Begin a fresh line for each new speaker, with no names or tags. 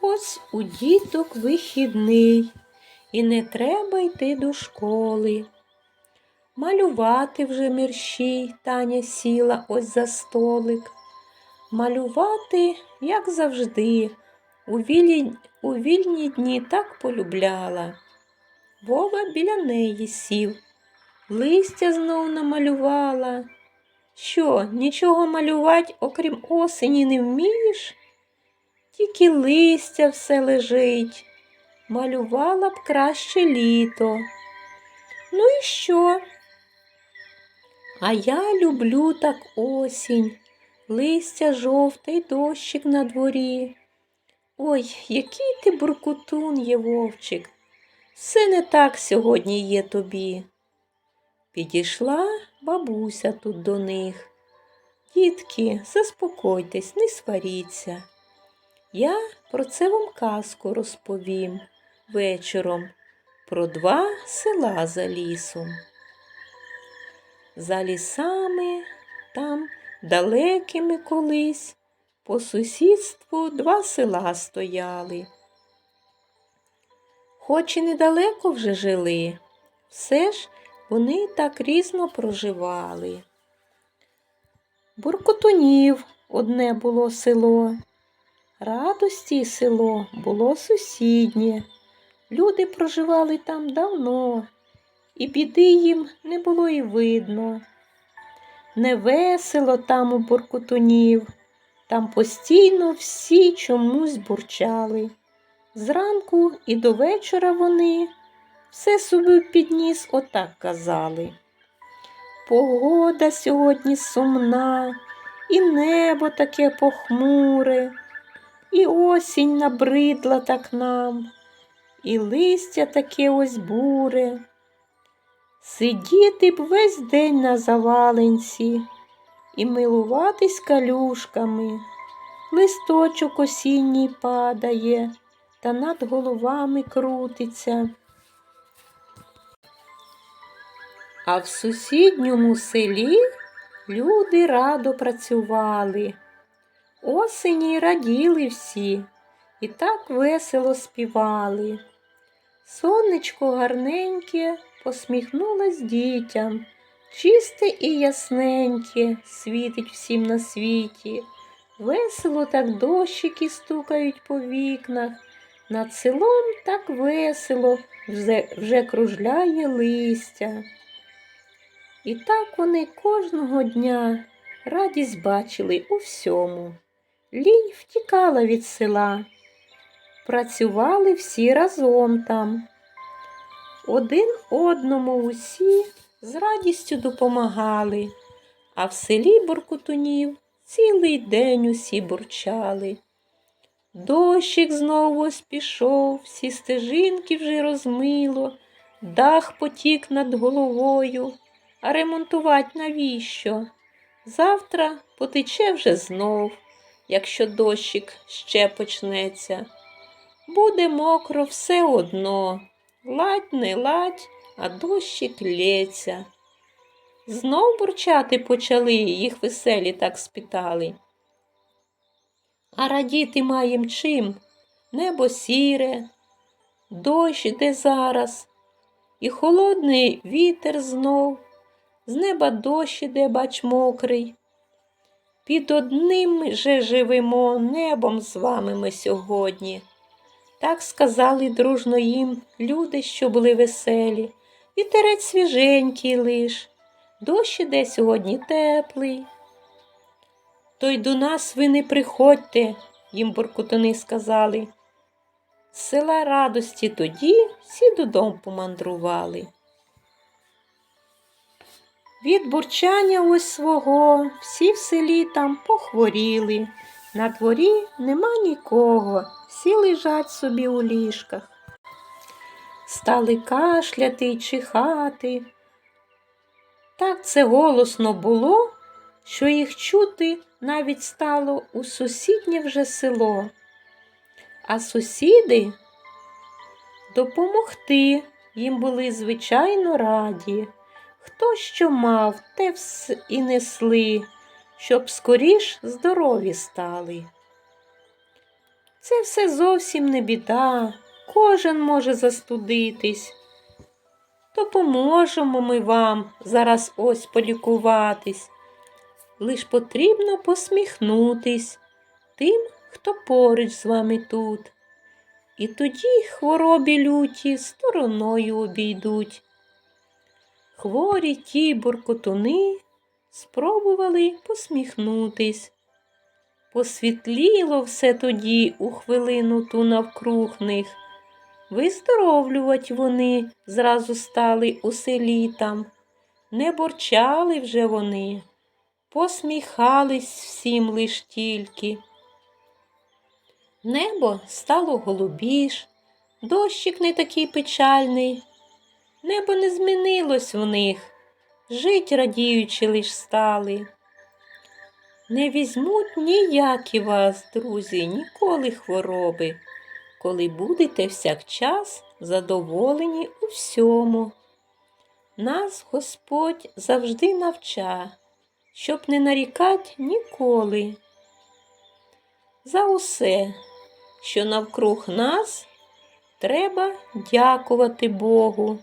Ось у діток вихідний, і не треба йти до школи. Малювати вже мерщій Таня сіла ось за столик. Малювати, як завжди, у вільні, у вільні дні так полюбляла. Вова біля неї сів, листя знов намалювала. Що, нічого малювати, окрім осені, не вмієш? Тільки листя все лежить. Малювала б краще літо. Ну і що? А я люблю так осінь, листя жовте й дощик на дворі. Ой, який ти буркутун є, вовчик. Все не так сьогодні є тобі. Підійшла бабуся тут до них. Дітки, заспокойтесь, не сваріться. Я про це вам казку розповім вечором про два села за лісом. За лісами там далекими колись по сусідству два села стояли. Хоч і недалеко вже жили, все ж вони так різно проживали. Буркотунів одне було село, радості село було сусіднє. Люди проживали там давно, і біди їм не було й видно. Невесело там у буркутунів, там постійно всі чомусь бурчали. Зранку і до вечора вони все собі підніс отак казали. Погода сьогодні сумна, і небо таке похмуре, і осінь набридла так нам, і листя таке ось буре. Сидіти б весь день на заваленці і милуватись калюшками. Листочок осінній падає та над головами крутиться. А в сусідньому селі люди радо працювали. Осені раділи всі і так весело співали. Сонечко гарненьке посміхнулось дітям, чисте і ясненьке світить всім на світі. Весело так дощики стукають по вікнах, над селом так весело вже, вже кружляє листя. І так вони кожного дня радість бачили у всьому. Лінь втікала від села. Працювали всі разом там. Один одному усі з радістю допомагали, а в селі Буркутунів цілий день усі бурчали. Дощик знову ось пішов, всі стежинки вже розмило, дах потік над головою, а ремонтувати навіщо? Завтра потече вже знов, якщо дощик ще почнеться. Буде мокро все одно, ладь не ладь, а дощик лється. Знов бурчати почали, їх веселі так спитали. А радіти маєм чим? Небо сіре, дощ іде зараз, і холодний вітер знов, з неба дощ іде, бач, мокрий. Під одним же живемо небом з вами ми сьогодні. Так сказали дружно їм люди, що були веселі, вітерець свіженький лиш, дощ іде сьогодні теплий. То й до нас ви не приходьте, їм буркутани сказали. З села радості тоді всі додому помандрували. Від бурчання ось свого всі в селі там похворіли. На дворі нема нікого, всі лежать собі у ліжках. Стали кашляти й чихати. Так це голосно було, що їх чути навіть стало у сусіднє вже село. А сусіди допомогти їм були звичайно раді. Хто що мав, те вс і несли, щоб скоріш здорові стали. Це все зовсім не біда, кожен може застудитись. Допоможемо ми вам зараз ось полікуватись. Лиш потрібно посміхнутись тим, хто поруч з вами тут. І тоді хворобі люті стороною обійдуть. Хворі ті буркотуни спробували посміхнутись. Посвітліло все тоді у хвилину ту навкруг них. Виздоровлювать вони зразу стали у селі там. Не борчали вже вони, посміхались всім лиш тільки. Небо стало голубіш, дощик не такий печальний. Небо не змінилось в них, жить радіючи лиш стали. Не візьмуть ніякі вас, друзі, ніколи хвороби, коли будете всякчас задоволені у всьому. Нас Господь завжди навча, щоб не нарікать ніколи. За усе, що навкруг нас, треба дякувати Богу.